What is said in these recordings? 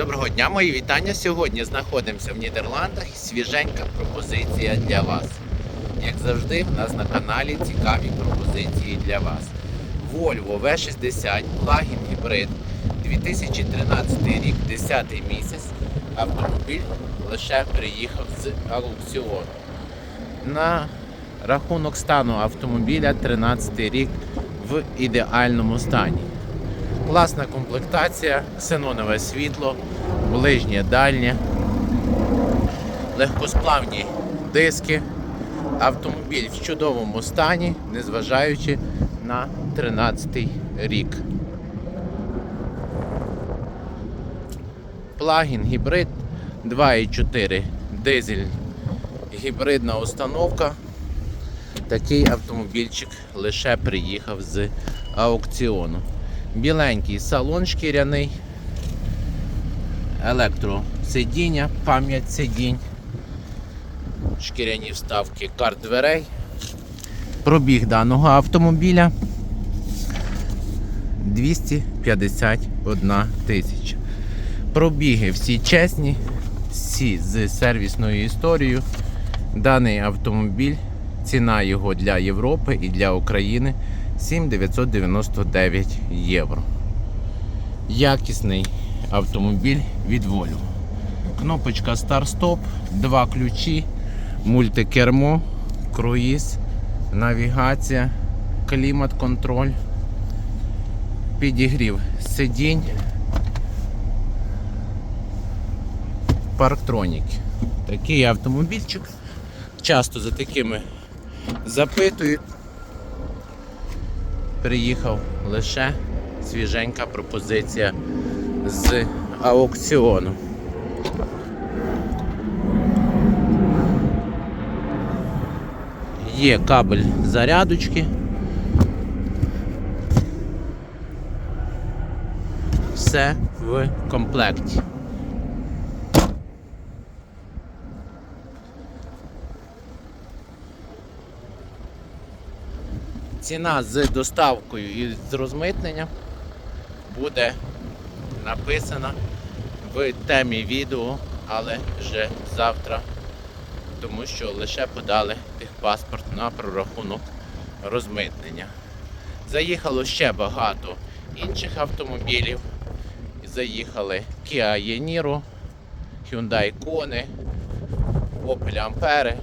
Доброго дня, мої вітання. Сьогодні знаходимося в Нідерландах свіженька пропозиція для вас. Як завжди, в нас на каналі цікаві пропозиції для вас. Volvo V60 плагін гібрид 2013 рік, 10 місяць. Автомобіль лише приїхав з аукціону. На рахунок стану автомобіля 13 рік в ідеальному стані. Класна комплектація, ксенонове світло, ближнє дальнє, легкосплавні диски. Автомобіль в чудовому стані, незважаючи на 13 рік. Плагін гібрид 2,4 дизель гібридна установка. Такий автомобільчик лише приїхав з аукціону. Біленький салон шкіряний, електросидіння, пам'ять сидінь, шкіряні вставки карт дверей. Пробіг даного автомобіля 251 тисяча. Пробіги всі чесні, всі з сервісною історією. Даний автомобіль, ціна його для Європи і для України 7999 євро. Якісний автомобіль від Volvo. Кнопочка старт-стоп, два ключі, мультикермо, круїз, навігація, клімат-контроль, підігрів сидінь, парктроніки. Такий автомобільчик. Часто за такими запитують приїхав лише свіженька пропозиція з аукціону. Є кабель зарядочки. Все в комплекті. Ціна з доставкою і з розмитненням буде написана в темі відео, але вже завтра, тому що лише подали техпаспорт на прорахунок розмитнення. Заїхало ще багато інших автомобілів. Заїхали Kia Yeniro, Hyundai Kona, Opel Ampere.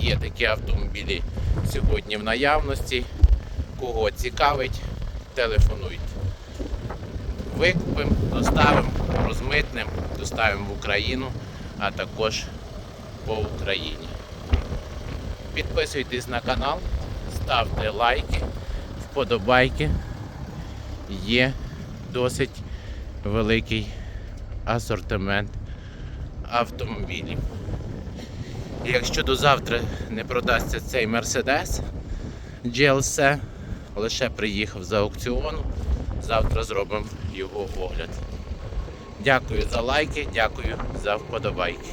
Є такі автомобілі сьогодні в наявності. Кого цікавить, телефонуйте. Викупимо, доставимо, розмитнемо, доставимо в Україну, а також по Україні. Підписуйтесь на канал, ставте лайки, вподобайки. Є досить великий асортимент автомобілів. Якщо до завтра не продасться цей Mercedes GLC, лише приїхав за аукціону, завтра зробимо його огляд. Дякую за лайки, дякую за вподобайки.